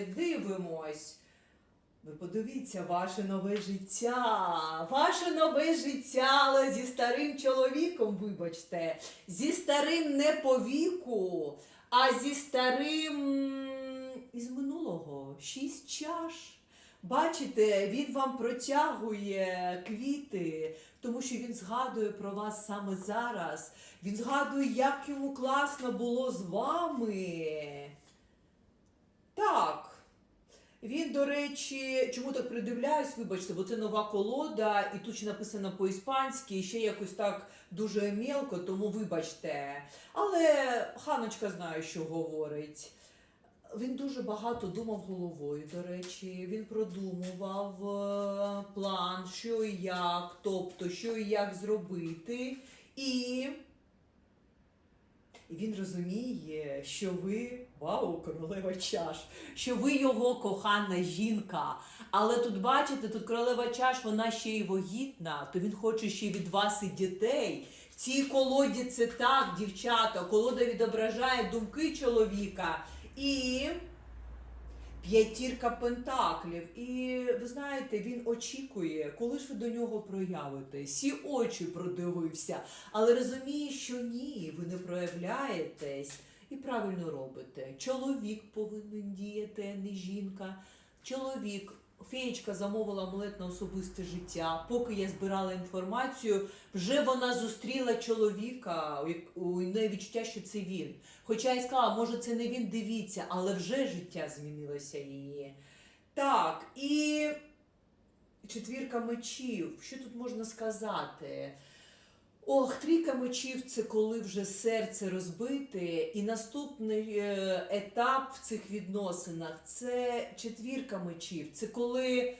дивимось. Ви подивіться, ваше нове життя, ваше нове життя, але зі старим чоловіком, вибачте, зі старим не по віку, а зі старим із минулого шість чаш. Бачите, він вам протягує квіти, тому що він згадує про вас саме зараз. Він згадує, як йому класно було з вами. Так. Він, до речі, чому так придивляюсь, вибачте, бо це нова колода, і тут ще написано по-іспанськи, і ще якось так дуже мілко, тому вибачте. Але ханочка знає, що говорить. Він дуже багато думав головою, до речі. Він продумував е, план, що і як, тобто, що і як зробити. І і він розуміє, що ви вау, королева чаш, що ви його кохана жінка. Але тут бачите, тут королева чаш, вона ще й вагітна, то він хоче ще від вас і дітей. В цій колоді це так, дівчата. Колода відображає думки чоловіка і п'ятірка пентаклів. І ви знаєте, він очікує, коли ж ви до нього проявите. Всі очі продивився, але розуміє, що ні, ви не проявляєтесь і правильно робите. Чоловік повинен діяти, а не жінка. Чоловік. Феєчка замовила амулет на особисте життя. Поки я збирала інформацію, вже вона зустріла чоловіка, у неї відчуття, що це він. Хоча я сказала, може, це не він, дивіться, але вже життя змінилося її. Так, і четвірка мечів. Що тут можна сказати? Ох, трійка мечів це коли вже серце розбите, і наступний е, етап в цих відносинах це четвірка мечів. Це коли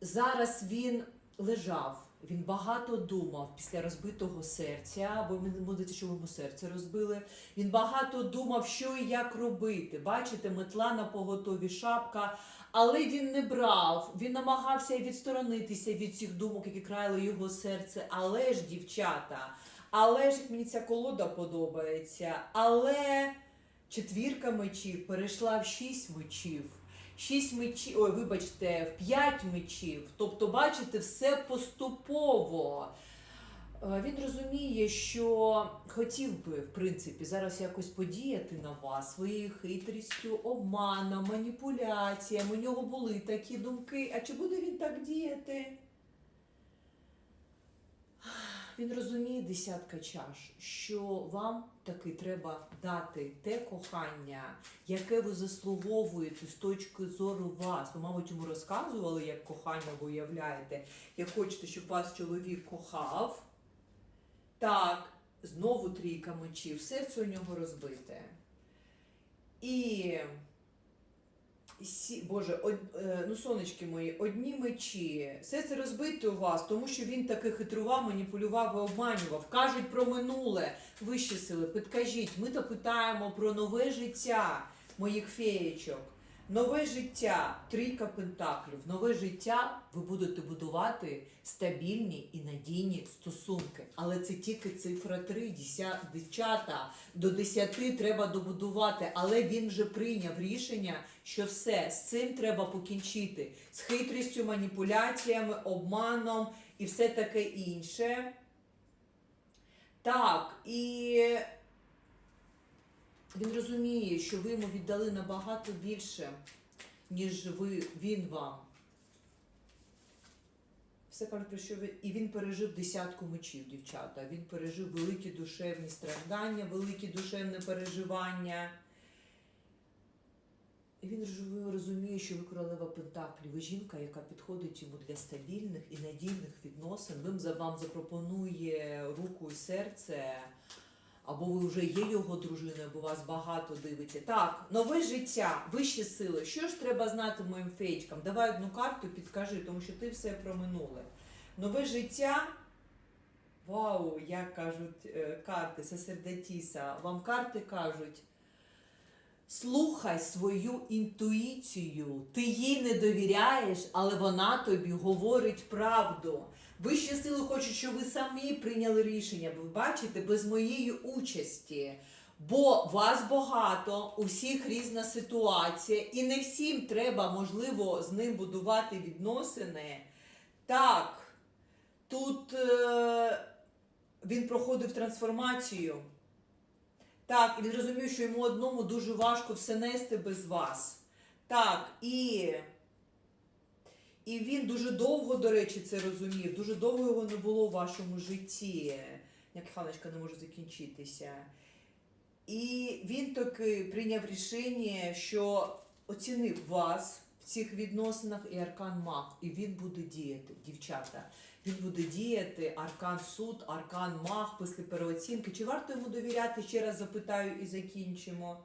зараз він лежав, він багато думав після розбитого серця, бо він здається, що йому серце розбили. Він багато думав, що і як робити. Бачите, метла на поготові шапка. Але він не брав, він намагався відсторонитися від цих думок, які краяли його серце. Але ж, дівчата, але ж мені ця колода подобається. Але четвірка мечів перейшла в шість мечів. Шість мечів, ой, вибачте, в п'ять мечів. Тобто, бачите, все поступово. Е, Він розуміє, що хотів би, в принципі, зараз якось подіяти на вас своєю хитрістю, обманом, маніпуляціями. У нього були такі думки. А чи буде він так діяти? Він розуміє десятка чаш, що вам таки треба дати те кохання, яке ви заслуговуєте з точки зору вас. Ви, мабуть, йому розказували, як кохання ви уявляєте, як хочете, щоб вас чоловік кохав. Так, знову трійка мечів, серце у нього розбите. І. Сі, Боже, од, е, ну сонечки мої, одні мечі. Все це розбите у вас, тому що він таки хитрував, маніпулював і обманював. Кажуть про минуле. Вищі сили, підкажіть, ми то питаємо про нове життя моїх феєчок. Нове життя, трійка пентаклів. Нове життя ви будете будувати стабільні і надійні стосунки. Але це тільки цифра 3, дівчата. До 10 треба добудувати. Але він вже прийняв рішення, що все з цим треба покінчити. З хитрістю, маніпуляціями, обманом і все таке інше. Так, і він розуміє, що ви йому віддали набагато більше, ніж ви, він вам. Все каже про що ви. І він пережив десятку мечів, дівчата. Він пережив великі душевні страждання, великі душевне переживання. І він розуміє, що ви королева Пентаклів, ви жінка, яка підходить йому для стабільних і надійних відносин. Він за вам запропонує руку і серце, або ви вже є його дружиною, бо вас багато дивиться. Так, нове життя, вищі сили. Що ж треба знати моїм феєчкам? Давай одну карту підкажи, тому що ти все про минуле. Нове життя. Вау, як кажуть е, карти, Сесердатіса. Вам карти кажуть. Слухай свою інтуїцію. Ти їй не довіряєш, але вона тобі говорить правду. Вищі сили хочуть, щоб ви самі прийняли рішення. Ви бачите, без моєї участі. Бо вас багато, у всіх різна ситуація, і не всім треба, можливо, з ним будувати відносини. Так, тут е, він проходив трансформацію. Так, і розумів, що йому одному дуже важко все нести без вас. Так, і, і він дуже довго, до речі, це розумів. Дуже довго його не було в вашому житті. Як ханочка не може закінчитися. І він таки прийняв рішення, що оцінив вас цих відносинах і аркан маг, і він буде діяти, дівчата. Він буде діяти аркан суд, аркан маг після переоцінки. Чи варто йому довіряти? Ще раз запитаю і закінчимо.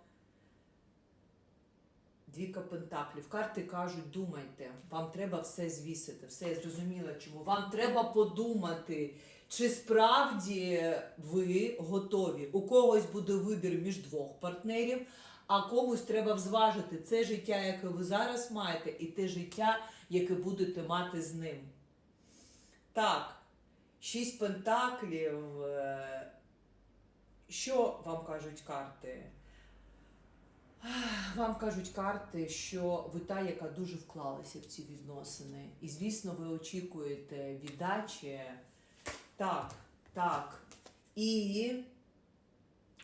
Двіка пентаклів. Карти кажуть, думайте, вам треба все звісити. Все я зрозуміла, чому. Вам треба подумати, чи справді ви готові. У когось буде вибір між двох партнерів, а комусь треба зважити це життя, яке ви зараз маєте, і те життя, яке будете мати з ним. Так, шість пентаклів. е, Що вам кажуть карти? Вам кажуть карти, що ви та, яка дуже вклалася в ці відносини. І, звісно, ви очікуєте віддачі. Так, так. І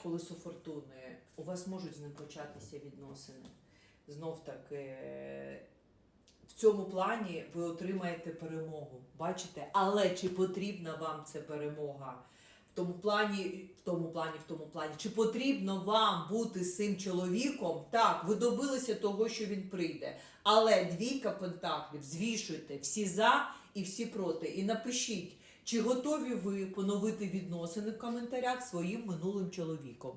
колесо фортуни, у вас можуть з ним початися відносини. Знов таки, в цьому плані ви отримаєте перемогу. Бачите? Але чи потрібна вам ця перемога? В тому плані, в тому плані, в тому плані, чи потрібно вам бути з цим чоловіком? Так, ви добилися того, що він прийде. Але двійка пентаклів, звішуйте всі за і всі проти. І напишіть, чи готові ви поновити відносини в коментарях своїм минулим чоловіком.